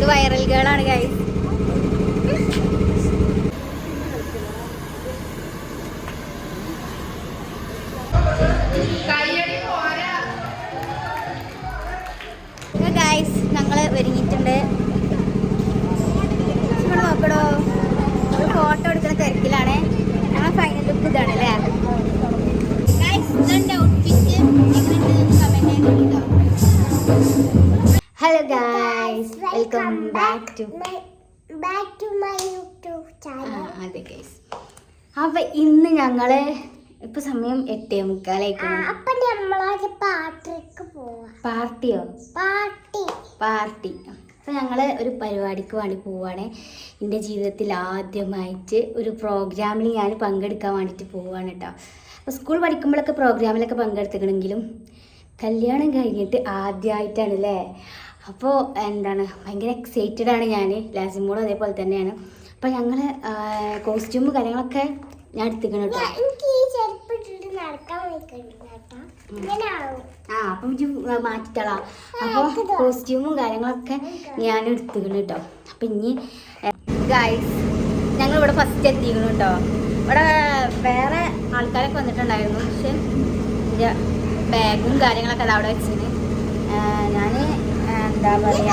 ഇത് viral ഗേളാണ് guys welcome back to back to my YouTube channel അതെ guys അപ്പൊ ഇന്ന് ഞങ്ങൾ ഇപ്പൊ സമയം എട്ടേ മുക്കാലായിക്കണം അപ്പൊ നമ്മളൊരു പാർട്ടിക്ക് പോവാ. പാർട്ടിയോ? പാർട്ടി. പാർട്ടി. അപ്പോൾ ഞങ്ങൾ ഒരു പരിപാടിക്ക് വേണ്ടി പോവുകയാണ് എന്റെ ജീവിതത്തിൽ ആദ്യമായിട്ട് ഒരു പ്രോഗ്രാമിൽ ഞാൻ പങ്കെടുക്കാൻ വേണ്ടിയിട്ട് പോവുകയാണ് കേട്ടോ അപ്പോൾ സ്കൂൾ പഠിക്കുമ്പോഴൊക്കെ പ്രോഗ്രാമിലൊക്കെ പങ്കെടുത്തിക്കണമെങ്കിലും കല്യാണം കഴിഞ്ഞിട്ട് ആദ്യമായിട്ടാണ് അല്ലേ അപ്പോൾ എന്താണ് ഭയങ്കര എക്സൈറ്റഡ് ആണ് ഞാൻ ലാസിമോളും അതേപോലെ തന്നെയാണ്. അപ്പോൾ ഞങ്ങൾ കോസ്റ്റ്യൂം കാര്യങ്ങളൊക്കെ ഞാൻ എടുത്തിക്കണം ആ അപ്പം മാറ്റിത്തളാ അപ്പോൾ കോസ്റ്റ്യൂമും കാര്യങ്ങളൊക്കെ ഞാൻ എടുത്തിക്കണം കേട്ടോ. അപ്പം ഇനി ഗൈസ് ഞങ്ങൾ ഇവിടെ ഫസ്റ്റ് എത്തിക്കണം കേട്ടോ. ഇവിടെ വേറെ ആൾക്കാരൊക്കെ വന്നിട്ടുണ്ടായിരുന്നു. പക്ഷെ എന്റെ ബാഗും കാര്യങ്ങളൊക്കെ അത് അവിടെ വെച്ചിന്. ഞാൻ എന്താ പറയുക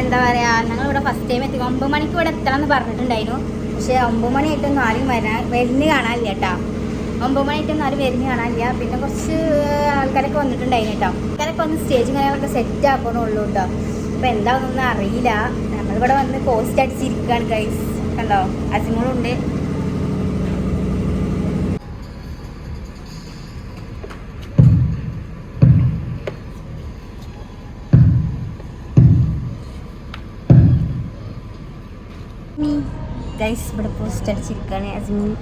എന്താ പറയുക ഞങ്ങൾ ഇവിടെ ഫസ്റ്റ് ടൈം എത്തി. ഒമ്പത് മണിക്ക് ഇവിടെ എത്തണം എന്ന് പറഞ്ഞിട്ടുണ്ടായിരുന്നു. പക്ഷേ ഒമ്പത് മണിയായിട്ടൊന്നും ആരും വരാൻ വരുന്ന കാണാനില്ല കേട്ടോ. ഒമ്പത് മണിയായിട്ടൊന്നും ആരും വരുന്ന കാണാനില്ല. പിന്നെ കുറച്ച് ആൾക്കാരൊക്കെ വന്നിട്ടുണ്ടായിരുന്നു കേട്ടോ. ആൾക്കാരൊക്കെ വന്ന് സ്റ്റേജും കാര്യങ്ങളൊക്കെ സെറ്റ് ആക്കണുള്ളൂ കേട്ടോ. അപ്പോൾ എന്താണെന്നൊന്നും അറിയില്ല. നമ്മളിവിടെ വന്ന് പോസ്റ്റ് അടിച്ചിരിക്കുകയാണ് ഗൈസ് കണ്ടോ? അസിമോളുണ്ട്. ഗൈസ് ഇവിടെ പോസ്റ്റ് അടിച്ചിരിക്കുകയാണ് അസിമോൾ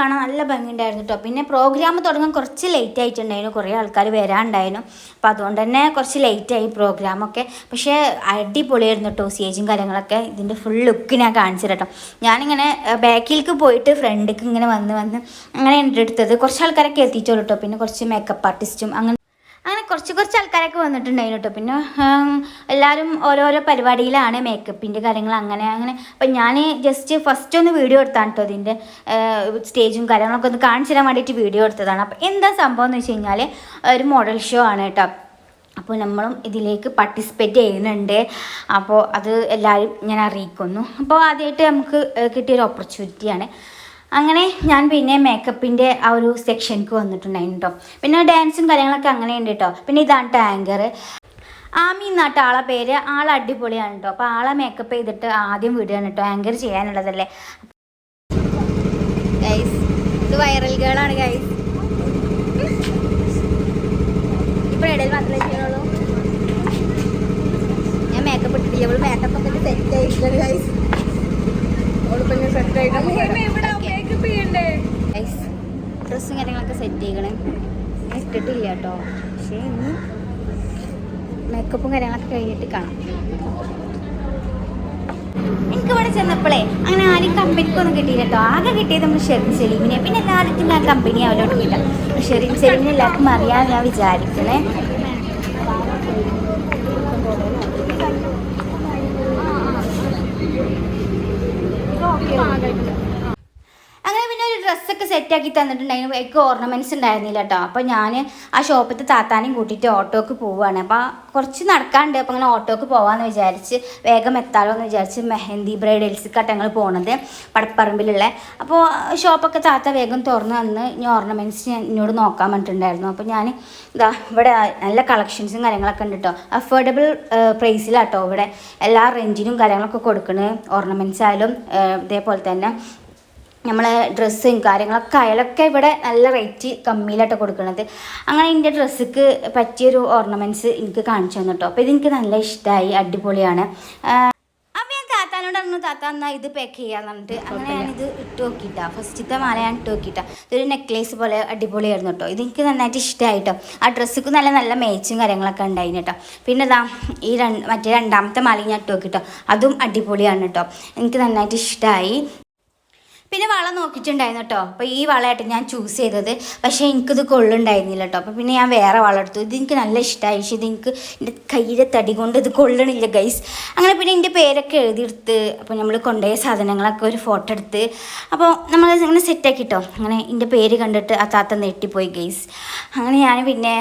കാണാൻ നല്ല ഭംഗിയുണ്ടായിരുന്നു കേട്ടോ പിന്നെ പ്രോഗ്രാം തുടങ്ങാൻ കുറച്ച് ലേറ്റ് ആയിട്ടുണ്ടായിരുന്നു. കുറേ ആൾക്കാർ വരാനുണ്ടായിരുന്നു. അപ്പോൾ അതുകൊണ്ട് തന്നെ കുറച്ച് ലേറ്റ് ആയി പ്രോഗ്രാമൊക്കെ പക്ഷേ അടിപൊളിയായിരുന്നു കേട്ടോ സ്റ്റേജും കാര്യങ്ങളൊക്കെ. ഇതിന്റെ ഫുൾ ലുക്ക് ഞാൻ കാണിച്ചു തരാം കേട്ടോ ഞാനിങ്ങനെ ബാക്കിലേക്ക് പോയിട്ട് ഫ്രണ്ടിലേക്ക് ഇങ്ങനെ വന്ന് വന്ന് അങ്ങനെ എന്റെ എടുത്തത് കുറച്ച് ആൾക്കാരൊക്കെ എത്തിച്ചോളൂ കേട്ടോ പിന്നെ കുറച്ച് മേക്കപ്പ് ആർട്ടിസ്റ്റും അങ്ങനെ അങ്ങനെ കുറച്ച് കുറച്ച് ആൾക്കാരൊക്കെ വന്നിട്ടുണ്ടായിരുന്നു കേട്ടോ. പിന്നെ എല്ലാവരും ഓരോരോ പരിപാടിയിലാണ് മേക്കപ്പിന്റെ കാര്യങ്ങൾ അങ്ങനെ അങ്ങനെ. അപ്പം ഞാൻ ജസ്റ്റ് ഫസ്റ്റ് ഒന്ന് വീഡിയോ എടുത്താണ് കേട്ടോ ഇതിന്റെ സ്റ്റേജും കാര്യങ്ങളൊക്കെ ഒന്ന് കാണിച്ചു തരാൻ വേണ്ടിയിട്ട് വീഡിയോ എടുത്തതാണ്. അപ്പം എന്താ സംഭവം എന്ന് വെച്ച് കഴിഞ്ഞാൽ ഒരു മോഡൽ ഷോ ആണ് കേട്ടോ. അപ്പോൾ നമ്മളും ഇതിലേക്ക് പാർട്ടിസിപ്പേറ്റ് ചെയ്യുന്നുണ്ട്. അപ്പോൾ അത് എല്ലാവരും ഞാൻ അറിയിക്കുന്നു. അപ്പോൾ ആദ്യമായിട്ട് നമുക്ക് കിട്ടിയൊരു ഓപ്പർച്യൂണിറ്റിയാണ് അങ്ങനെ ഞാൻ പിന്നെ മേക്കപ്പിന്റെ ആ ഒരു സെക്ഷനിക്ക് വന്നിട്ടുണ്ടായിരുന്നു കേട്ടോ പിന്നെ ഡാൻസും കാര്യങ്ങളൊക്കെ അങ്ങനെ ഉണ്ട് കേട്ടോ പിന്നെ ഇതാണ് ടാങ്കർ ആമി എന്നാട്ട് ആളെ പേര് ആൾ അടിപൊളിയാണ് കേട്ടോ അപ്പോൾ ആളെ മേക്കപ്പ് ചെയ്തിട്ട് ആദ്യം വിടുകയാണ് കേട്ടോ ആങ്കർ ചെയ്യാനുള്ളതല്ലേ? ഗൈസ് ഇത് വൈറൽ ഗേളാണ് ഗൈസ് ഇപ്പോൾ ഇടയിൽ മാത്രമേ ചെയ്യണുള്ളൂ? ഞാൻ മേക്കപ്പ് ഇട്ടിട്ടില്ല. അവൾ മേക്കപ്പ് ഒക്കെ സെറ്റ് ആയിരിക്കണം ഗൈസ് ഡ്രസ്സും കാര്യങ്ങളൊക്കെ സെറ്റ് ചെയ്യണേ. ഇട്ടിട്ടില്ല കേട്ടോ. പക്ഷേ ഇന്ന് മേക്കപ്പും കാര്യങ്ങളൊക്കെ കഴിഞ്ഞിട്ട് കാണാം. എനിക്ക് ഇവിടെ ചെന്നപ്പോഴേ അങ്ങനെ ആരും കമ്പനിക്കൊന്നും കിട്ടിയില്ല കേട്ടോ. ആകെ കിട്ടിയത് നമ്മൾ ഷെറിൻ സെലീമിനെ പിന്നെ എല്ലാവർക്കും ആ കമ്പനി അവരോട് കിട്ടാം ഷെറിൻ സെലീമിനെ എല്ലാവർക്കും അറിയാമെന്ന് ഞാൻ വിചാരിക്കണേ. ഓക്കെ ഡ്രസ്സൊക്കെ സെറ്റാക്കി തന്നിട്ടുണ്ടായിരുന്നു എനിക്ക് ഓർണമെന്റ്സ് ഉണ്ടായിരുന്നില്ല കേട്ടോ അപ്പോൾ ഞാൻ ആ ഷോപ്പിൽ താത്താനെയും കൂട്ടിയിട്ട് ഓട്ടോക്ക് പോവുകയാണ് അപ്പോൾ കുറച്ച് നടക്കാണ്ട് അപ്പോൾ അങ്ങനെ ഓട്ടോക്ക് പോകാമെന്ന് വിചാരിച്ച് വേഗം എത്താലോ എന്ന് വിചാരിച്ച് മെഹന്തി ബ്രൈഡൽസ് ഞങ്ങൾ പോണത് പടപ്പറമ്പിലുള്ള. അപ്പോൾ ഷോപ്പൊക്കെ താത്ത വേഗം തുറന്ന് തന്ന് ഇനി ഓർണമെന്റ്സ് എന്നോട് നോക്കാൻ പറഞ്ഞിട്ടുണ്ടായിരുന്നു. അപ്പോൾ ഞാൻ ഇതാ ഇവിടെ നല്ല കളക്ഷൻസും കാര്യങ്ങളൊക്കെ ഉണ്ട് കേട്ടോ അഫോർഡബിൾ പ്രൈസിലാട്ടോ ഇവിടെ. എല്ലാ റേഞ്ചിനും കാര്യങ്ങളൊക്കെ കൊടുക്കുന്നത് ഓർണമെന്റ്സ് ആയാലും ഇതേപോലെ തന്നെ നമ്മളെ ഡ്രസ്സും കാര്യങ്ങളൊക്കെ അയാളൊക്കെ ഇവിടെ നല്ല റേറ്റ് കമ്മിയിലാട്ടോ കൊടുക്കുന്നത് അങ്ങനെ എന്റെ ഡ്രസ്സുക്ക് പറ്റിയൊരു ഓർണമെന്റ്സ് എനിക്ക് കാണിച്ചു തന്നു കേട്ടോ അപ്പോൾ ഇതെനിക്ക് നല്ല ഇഷ്ടമായി അടിപൊളിയാണ്. അപ്പോൾ ഞാൻ താത്താനോട് പറഞ്ഞു താത്ത എന്നാൽ ഇത് പാക്ക് ചെയ്യാന്ന് പറഞ്ഞിട്ട്. അങ്ങനെ ഞാനിത് ഇട്ട് നോക്കിയിട്ടാ ഫസ്റ്റത്തെ മാല ഞാൻ ഇട്ട് നോക്കിയിട്ടാ ഇതൊരു നെക്ലേസ് പോലെ അടിപൊളിയായിരുന്നു കേട്ടോ ഇത് എനിക്ക് നന്നായിട്ട് ഇഷ്ടമായിട്ടോ ആ ഡ്രസ്സിക്ക് നല്ല നല്ല മേച്ചും കാര്യങ്ങളൊക്കെ ഉണ്ടായിരുന്നു കേട്ടോ പിന്നെ ഇതാ ഈ രണ്ട് മറ്റേ രണ്ടാമത്തെ മാല ഞാൻ ഇട്ട് നോക്കിട്ടോ. അതും അടിപൊളിയാണ് കേട്ടോ എനിക്ക് നന്നായിട്ട് ഇഷ്ടമായി പിന്നെ വള നോക്കിയിട്ടുണ്ടായിരുന്നു കേട്ടോ അപ്പോൾ ഈ വളയായിട്ട് ഞാൻ ചൂസ് ചെയ്തത്. പക്ഷേ എനിക്കിത് കൊള്ളുണ്ടായിരുന്നില്ല കേട്ടോ അപ്പോൾ പിന്നെ ഞാൻ വേറെ വള എടുത്തു. ഇത് എനിക്ക് നല്ല ഇഷ്ടമായി പക്ഷേ ഇത് എനിക്ക് എന്റെ കയ്യിലെ തടി കൊണ്ട് ഇത് കൊള്ളണില്ല ഗൈസ് അങ്ങനെ പിന്നെ എന്റെ പേരൊക്കെ എഴുതിയെടുത്ത് അപ്പോൾ നമ്മൾ കൊണ്ടുപോയ സാധനങ്ങളൊക്കെ ഒരു ഫോട്ടോ എടുത്ത്. അപ്പോൾ നമ്മൾ അങ്ങനെ സെറ്റാക്കി കേട്ടോ അങ്ങനെ എന്റെ പേര് കണ്ടിട്ട് ആ താത്ത നെട്ടിപ്പോയി ഗൈസ് അങ്ങനെ ഞാൻ പിന്നെ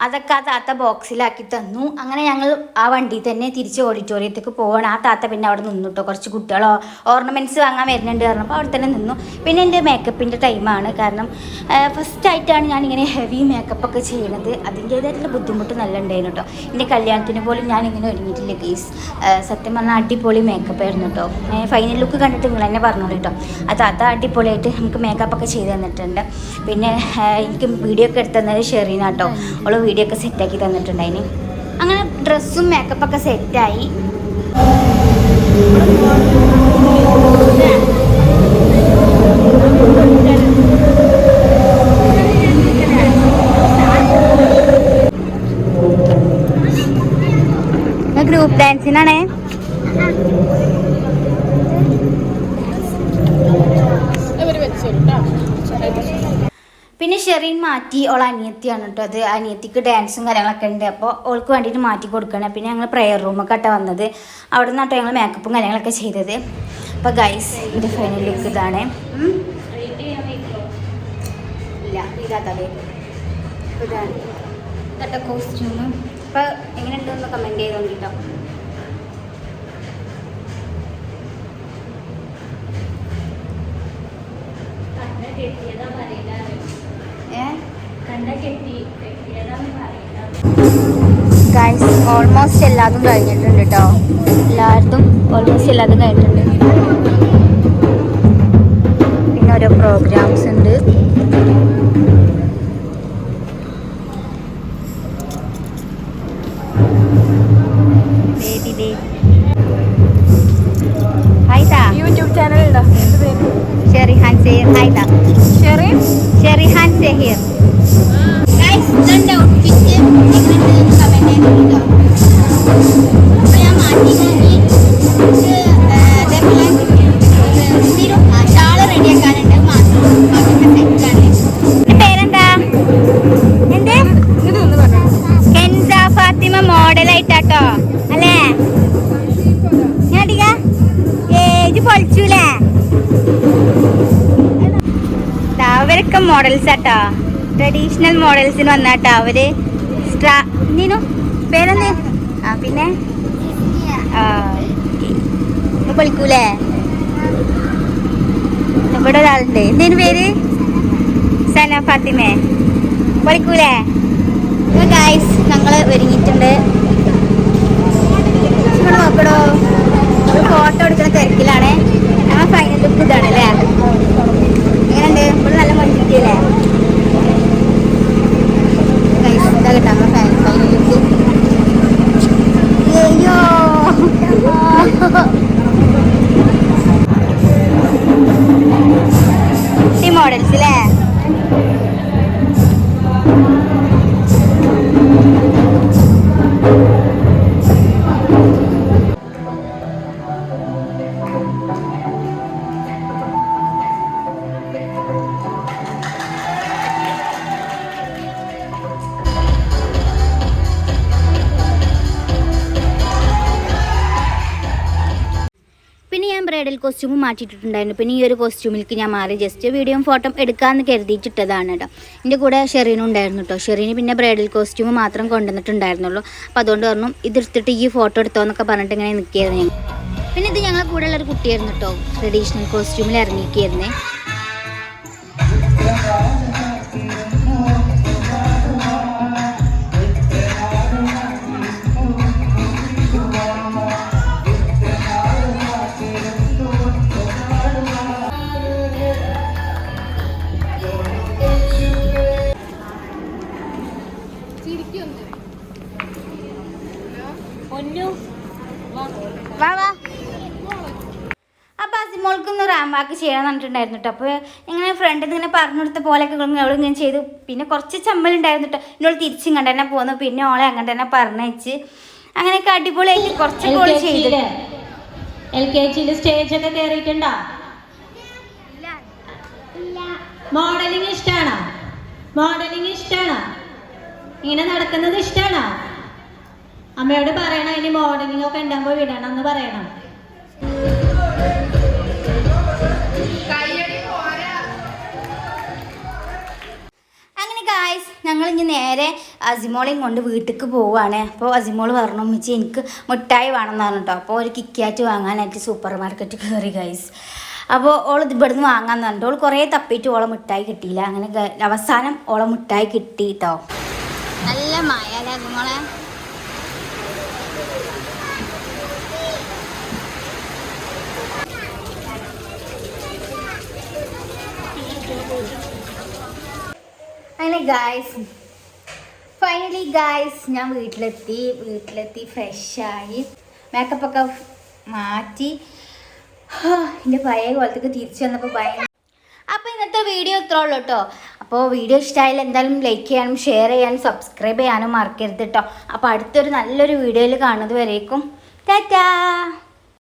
അതൊക്കെ ആ താത്ത ബോക്സിലാക്കി തന്നു. അങ്ങനെ ഞങ്ങൾ ആ വണ്ടി തന്നെ തിരിച്ച് ഓഡിറ്റോറിയത്തേക്ക് പോകണം ആ താത്ത പിന്നെ അവിടെ നിന്നു കേട്ടോ കുറച്ച് കുട്ടികളോ ഓർണമെന്റ്സ് വാങ്ങാൻ വരുന്നുണ്ട് പറഞ്ഞപ്പോൾ അവിടെ തന്നെ നിന്നു. പിന്നെ എന്റെ മേക്കപ്പിന്റെ ടൈമാണ് കാരണം ഫസ്റ്റ് ആയിട്ടാണ് ഞാനിങ്ങനെ ഹെവി മേക്കപ്പൊക്കെ ചെയ്യണത്. അതിന്റേതായിട്ടുള്ള ബുദ്ധിമുട്ട് നല്ല ഉണ്ടായിരുന്നു കേട്ടോ എന്റെ കല്യാണത്തിന് പോലും ഞാനിങ്ങനെ ഒരുങ്ങിയിട്ടില്ല ഗീസ് സത്യം പറഞ്ഞാൽ അടിപൊളി മേക്കപ്പ് ആയിരുന്നു കേട്ടോ ഫൈനൽ ലുക്ക് കണ്ടിട്ട് നിങ്ങൾ തന്നെ പറഞ്ഞോളൂ കേട്ടോ ആ താത്ത അടിപൊളിയായിട്ട് നമുക്ക് മേക്കപ്പൊക്കെ ചെയ്ത് തന്നിട്ടുണ്ട്. പിന്നെ എനിക്ക് വീഡിയോ ഒക്കെ എടുത്തു തന്നത് ഷെറീന കേട്ടോ അവൾ വീഡിയോ സെറ്റാക്കി തന്നിട്ടുണ്ടായിന്. അങ്ങനെ ഡ്രസ്സും മേക്കപ്പൊക്കെ സെറ്റായി ഗ്രൂപ്പ് ഡാൻസിനാണേ പിന്നെ ഷെറീൻ മാറ്റി ഓൾ അനിയത്തിയാണ് കേട്ടോ അത് അനിയത്തിക്ക് ഡാൻസും കാര്യങ്ങളൊക്കെ ഉണ്ട്. അപ്പോൾ ഓൾക്ക് വേണ്ടിയിട്ട് മാറ്റി കൊടുക്കണം. പിന്നെ ഞങ്ങൾ പ്രെയർ റൂമൊക്കെ ആട്ടോ വന്നത്. അവിടെ നിന്ന് ആട്ടോ ഞങ്ങൾ മേക്കപ്പും കാര്യങ്ങളൊക്കെ ചെയ്തത്. അപ്പോൾ ഗൈസ് എന്റെ ഫൈനൽ ലുക്ക് ഇതാണ്. ഇതാ ഇല്ല അപ്പോൾ ഗൈസ് ഓൾമോസ്റ്റ് എല്ലാതും കഴിഞ്ഞിട്ടുണ്ട് കേട്ടോ എല്ലായിടത്തും ഓൾമോസ്റ്റ് എല്ലാതും കഴിഞ്ഞിട്ടുണ്ട്. മോഡലായിട്ടാട്ടോ അല്ലേ? ഞാൻ ഏജ് പൊളിച്ചൂലേ? അവരൊക്കെ മോഡൽസ് ആട്ടോ. ട്രഡീഷണൽ മോഡൽസിന് വന്നാട്ടോ അവർ. സ്ട്രാ നീനു പേരെന്ത്? ആ പിന്നെ? പൊളിക്കൂലേ? ഇവിടെ ഒരാളുണ്ട്. എന്തേനു പേര്? സന ഫാത്തിമേ. പൊളിക്കൂലേ? ഗായ്സ് ഞങ്ങൾ ഒരുങ്ങിയിട്ടുണ്ട്. നിങ്ങൾ ഒരു ഫോട്ടോ എടുക്കുന്ന തിരക്കിലാണ്. ഞങ്ങൾ ഫൈനൽ ലുക്ക് ഇതാണ് അല്ലേ? എങ്ങനെയുണ്ട്? ഇവിടെ നല്ല ഇതാ കേട്ടോ. കോസ്റ്റ്യൂം മാറ്റിയിട്ടുണ്ടായിരുന്നു. പിന്നെ ഈ ഒരു കോസ്റ്റ്യൂമിലേക്ക് ഞാൻ മാറി. ജസ്റ്റ് വീഡിയോയും ഫോട്ടോ എടുക്കാമെന്ന് കരുതിയിട്ടിട്ടതാണ് കേട്ടോ. എന്റെ കൂടെ ഷെറീനും ഉണ്ടായിരുന്നു കേട്ടോ. ഷെറീന് പിന്നെ ബ്രൈഡൽ കോസ്റ്റ്യൂം മാത്രം കൊണ്ടുവന്നിട്ടുണ്ടായിരുന്നുള്ളൂ. അപ്പോൾ അതുകൊണ്ട് പറഞ്ഞു ഇതെടുത്തിട്ട് ഈ ഫോട്ടോ എടുത്തോ എന്നൊക്കെ പറഞ്ഞിട്ട് ഇങ്ങനെ നിൽക്കുകയായിരുന്നു ഞങ്ങൾ. പിന്നെ ഇത് ഞങ്ങളെ കൂടെ ഉള്ളൊരു കുട്ടിയായിരുന്നു കേട്ടോ. ട്രഡീഷണൽ കോസ്റ്റ്യൂമിൽ ഇറങ്ങിയിരിക്കുകയായിരുന്നേ. ക്യാമറക്ക് ചെയ്യണം പറഞ്ഞിട്ടുണ്ടായിരുന്നു കേട്ടോ അപ്പോൾ ഇങ്ങനെ ഫ്രണ്ട് നിന്ന് ഇങ്ങനെ പറഞ്ഞു കൊടുത്ത പോലെയൊക്കെ അവൾ ഇങ്ങനെ ചെയ്തു. പിന്നെ കുറച്ച് ചമ്മലുണ്ടായിരുന്നു കേട്ടോ എന്നോട് തിരിച്ചും കണ്ട തന്നെ പോന്നു. പിന്നെ ഓളെ അങ്ങനെ തന്നെ പറഞ്ഞയച്ച്. അങ്ങനെയൊക്കെ അടിപൊളിയായിട്ട് കുറച്ച് കോൾ ചെയ്തു. എൽ കെ ജിയിൽ സ്റ്റേജ് ഒക്കെ കയറിയിട്ടുണ്ടോ മോഡലിംഗ് ഇഷ്ടമാണോ മോഡലിംഗ് ഇഷ്ടമാണോ ഇങ്ങനെ നടക്കുന്നത് ഇഷ്ടമാണ് അമ്മയോട് പറയണം ഇനി മോഡലിംഗ് ഒക്കെ ഉണ്ടാകുമ്പോൾ വിടണം എന്ന് പറയണം. ഗായ്സ് ഞങ്ങൾ ഇനി നേരെ അസിമോളെയും കൊണ്ട് വീട്ടിലേക്ക് പോവുകയാണ് അപ്പോൾ അസിമോൾ പറഞ്ഞു വെച്ച് എനിക്ക് മിഠായി വേണമെന്ന് പറഞ്ഞു കേട്ടോ അപ്പോൾ ഒരു കിക്കാറ്റ് വാങ്ങാനായിട്ട് സൂപ്പർ മാർക്കറ്റ് കയറി ഗൈസ് അപ്പോൾ ഓൾ ഇവിടുന്ന് വാങ്ങാന്ന് പറഞ്ഞിട്ട് ഓൾ കുറേ തപ്പിയിട്ട് ഓളെ മിഠായി കിട്ടിയില്ല. അങ്ങനെ അവസാനം ഓളെ മിഠായി കിട്ടി കേട്ടോ നല്ല മഴ അല്ലേ അങ്ങനെ ഗായ്സ് ഫൈനലി ഗായ്സ് ഞാൻ വീട്ടിലെത്തി. വീട്ടിലെത്തി ഫ്രഷായി മേക്കപ്പ് ഒക്കെ മാറ്റി. എന്റെ പഴയ കോലത്തേക്ക് തിരിച്ചു വന്നപ്പോൾ ഭയങ്കര അപ്പോൾ ഇന്നത്തെ വീഡിയോ ഇത്രേ ഉള്ളൂ കേട്ടോ അപ്പോൾ വീഡിയോ ഇഷ്ടമായാലും എന്തായാലും ലൈക്ക് ചെയ്യാനും ഷെയർ ചെയ്യാനും സബ്സ്ക്രൈബ് ചെയ്യാനും മറക്കരുത് കേട്ടോ അപ്പോൾ അടുത്തൊരു നല്ലൊരു വീഡിയോയിൽ കാണുന്നത് വരേക്കും. ടാറ്റാ!